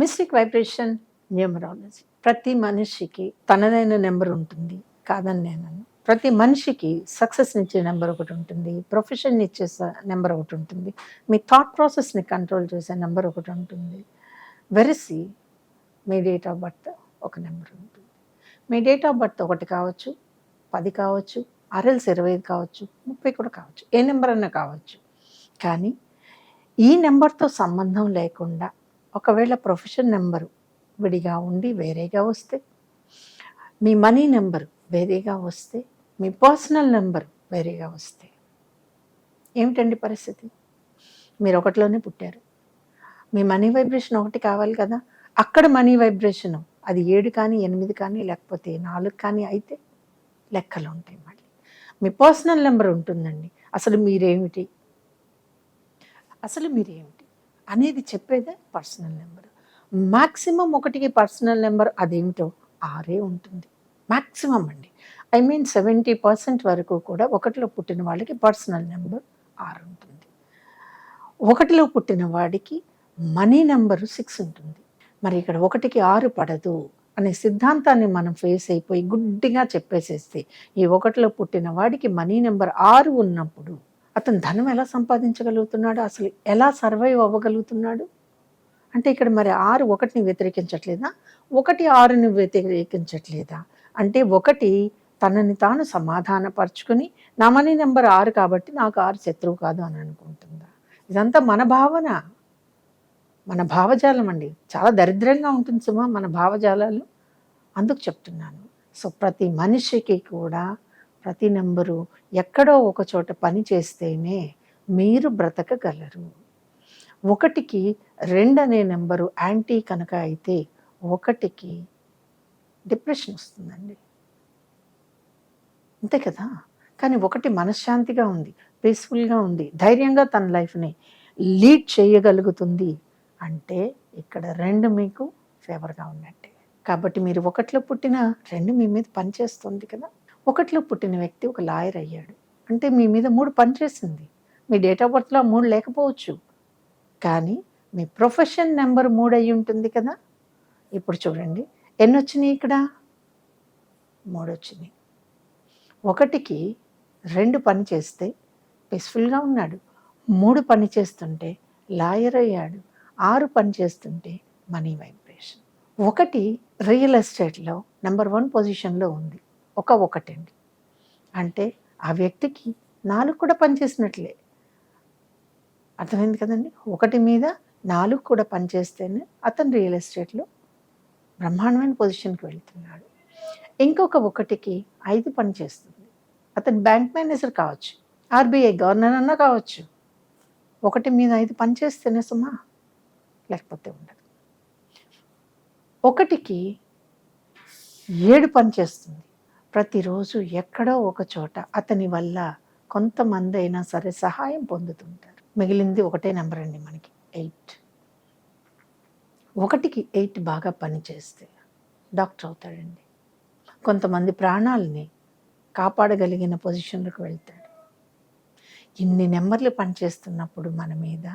Mystic vibration numerology. ప్రతి మనిషికి తనదైన నెంబర్ ఉంటుంది కాదని నేను ప్రతి మనిషికి సక్సెస్ని ఇచ్చే నెంబర్ ఒకటి ఉంటుంది ప్రొఫెషన్ ఇచ్చే నెంబర్ ఒకటి ఉంటుంది మీ థాట్ ప్రాసెస్ని కంట్రోల్ చేసే నెంబర్ ఒకటి ఉంటుంది. వెరసి మీ డేట్ ఆఫ్ బర్త్ ఒక నెంబర్ ఉంటుంది. మీ డేట్ ఆఫ్ బర్త్ ఒకటి కావచ్చు పది కావచ్చు ఆర్ఎల్స్ ఇరవై ఐదు కావచ్చు ముప్పై కూడా కావచ్చు ఏ నెంబర్ అన్నా కావచ్చు. కానీ ఈ నెంబర్తో సంబంధం లేకుండా ఒకవేళ ప్రొఫెషన్ నెంబరు విడిగా ఉండి వేరేగా వస్తే మీ మనీ నెంబర్ వేరేగా వస్తే మీ పర్సనల్ నెంబర్ వేరేగా వస్తే ఏమిటండి పరిస్థితి? మీరు ఒకటిలోనే పుట్టారు. మీ మనీ వైబ్రేషన్ ఒకటి కావాలి కదా. అక్కడ మనీ వైబ్రేషన్ అది ఏడు కానీ ఎనిమిది కానీ లేకపోతే నాలుగు కానీ అయితే లెక్కలు ఉంటాయి మళ్ళీ. మీ పర్సనల్ నెంబర్ ఉంటుందండి. అసలు మీరేమిటి? అసలు మీరేమిటి? అనేది చెప్పేదే పర్సనల్ నెంబర్. మ్యాక్సిమం ఒకటికి పర్సనల్ నెంబర్ అదేమిటో ఆరే ఉంటుంది. మ్యాక్సిమం అండి. ఐ మీన్ సెవెంటీ పర్సెంట్ వరకు కూడా ఒకటిలో పుట్టిన వాళ్ళకి పర్సనల్ నెంబర్ ఆరు ఉంటుంది. ఒకటిలో పుట్టిన వాడికి మనీ నెంబరు సిక్స్ ఉంటుంది. మరి ఇక్కడ ఒకటికి ఆరు పడదు అనే సిద్ధాంతాన్ని మనం ఫేస్ అయిపోయి గుడ్డిగా చెప్పేసేస్తే ఈ ఒకటిలో పుట్టిన వాడికి మనీ నెంబర్ ఆరు ఉన్నప్పుడు అతను ధనం ఎలా సంపాదించగలుగుతున్నాడు? అసలు ఎలా సర్వైవ్ అవ్వగలుగుతున్నాడు? అంటే ఇక్కడ మరి ఆరు ఒకటిని వ్యతిరేకించట్లేదా? ఒకటి ఆరుని వ్యతిరేకించట్లేదా? అంటే ఒకటి తనని తాను సమాధానపరచుకుని నా మనీ నెంబర్ ఆరు కాబట్టి నాకు ఆరు శత్రువు కాదు అని అనుకుంటుందా? ఇదంతా మన భావన. మన భావజాలం అండి. చాలా దరిద్రంగా ఉంటుంది సుమా మన భావజాలాలు. అందుకు చెప్తున్నాను. సో ప్రతి మనిషికి కూడా ప్రతి నెంబరు ఎక్కడో ఒక చోట పని చేస్తేనే మీరు బ్రతకగలరు. ఒకటికి రెండు అనే నెంబరు యాంటీ కనుక అయితే ఒకటికి డిప్రెషన్ వస్తుందండి. అంతే కదా? కానీ ఒకటి మనశ్శాంతిగా ఉంది పీస్ఫుల్గా ఉంది ధైర్యంగా తన లైఫ్ని లీడ్ చేయగలుగుతుంది అంటే ఇక్కడ రెండు మీకు ఫేవర్గా ఉన్నట్టే. కాబట్టి మీరు ఒకటిలో పుట్టిన రెండు మీ మీద పనిచేస్తుంది కదా? ఒకటిలో పుట్టిన వ్యక్తి ఒక లాయర్ అయ్యాడు. అంటే మీ మీద మూడు పనిచేసింది. మీ డేట్ ఆఫ్ బర్త్లో మూడు లేకపోవచ్చు. కానీ మీ ప్రొఫెషన్ నెంబర్ మూడు అయి ఉంటుంది కదా? ఇప్పుడు చూడండి. ఎన్ని వచ్చినాయి ఇక్కడ? మూడు వచ్చినాయి ఒకటికి రెండు పని చేస్తే పీస్ఫుల్గా ఉన్నాడు. మూడు పని చేస్తుంటే లాయర్ అయ్యాడు. ఆరు పని చేస్తుంటే మనీ వైబ్రేషన్ ఒకటి రియల్ ఎస్టేట్లో నెంబర్ వన్ పొజిషన్లో ఉంది. ఒక ఒకటండి. అంటే ఆ వ్యక్తికి నాలుగు కూడా పనిచేసినట్లే. అర్థమైంది కదండి? ఒకటి మీద నాలుగు కూడా పనిచేస్తేనే అతను రియల్ ఎస్టేట్లో బ్రహ్మాండమైన పొజిషన్కి వెళ్తున్నాడు. ఇంకొక ఒకటికి ఐదు పని చేస్తుంది అతను బ్యాంక్ మేనేజర్ కావచ్చు ఆర్బీఐ గవర్నర్ అన్నా కావచ్చు. ఒకటి మీద ఐదు పని చేస్తేనే సుమా లేకపోతే ఉండదు. ఒకటికి ఏడు పని చేస్తుంది ప్రతిరోజు ఎక్కడో ఒక చోట అతని వల్ల కొంతమంది అయినా సరే సహాయం పొందుతుంటారు. మిగిలింది ఒకటే నెంబర్ అండి మనకి ఎయిట్. ఒకటికి ఎయిట్ బాగా పనిచేస్తే డాక్టర్ అవుతాడండి. కొంతమంది ప్రాణాలని కాపాడగలిగిన పొజిషన్లకు వెళ్తాడు. ఇన్ని నెంబర్లు పనిచేస్తున్నప్పుడు మన మీద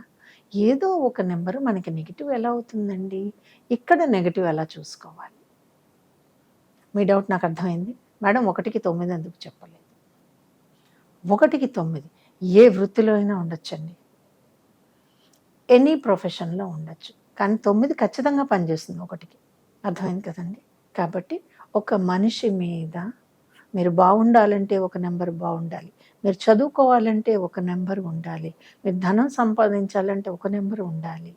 ఏదో ఒక నెంబరు మనకి నెగిటివ్ ఎలా అవుతుందండి? ఇక్కడ నెగిటివ్ ఎలా చూసుకోవాలి? మీ డౌట్ నాకు అర్థమైంది? మేడం ఒకటికి తొమ్మిది ఎందుకు చెప్పలేదు? ఒకటికి తొమ్మిది. ఏ వృత్తిలో అయినా ఉండొచ్చండి. ఎనీ ప్రొఫెషన్లో ఉండొచ్చు. కానీ తొమ్మిది ఖచ్చితంగా పనిచేస్తుంది ఒకటికి. అర్థమైంది కదండి? కాబట్టి ఒక మనిషి మీద మీరు బాగుండాలంటే ఒక నెంబర్ బాగుండాలి. మీరు చదువుకోవాలంటే ఒక నెంబర్ ఉండాలి. మీరు ధనం సంపాదించాలంటే ఒక నెంబర్ ఉండాలి.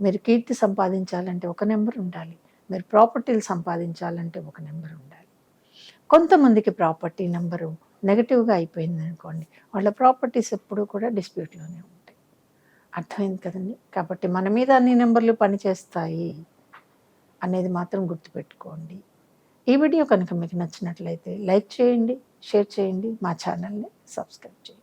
మీరు కీర్తి సంపాదించాలంటే ఒక నెంబర్ ఉండాలి. మీరు ప్రాపర్టీలు సంపాదించాలంటే ఒక నెంబర్ ఉండాలి. కొంతమందికి ప్రాపర్టీ నెంబరు నెగటివ్గా అయిపోయింది అనుకోండి వాళ్ళ ప్రాపర్టీస్ ఎప్పుడూ కూడా డిస్ప్యూట్లోనే ఉంటాయి. అర్థమైంది కదండి? కాబట్టి మన మీద అన్ని నెంబర్లు పనిచేస్తాయి అనేది మాత్రం గుర్తుపెట్టుకోండి. ఈ వీడియో కనుక మీకు నచ్చినట్లయితే లైక్ చేయండి షేర్ చేయండి మా ఛానల్ని సబ్స్క్రైబ్ చేయండి.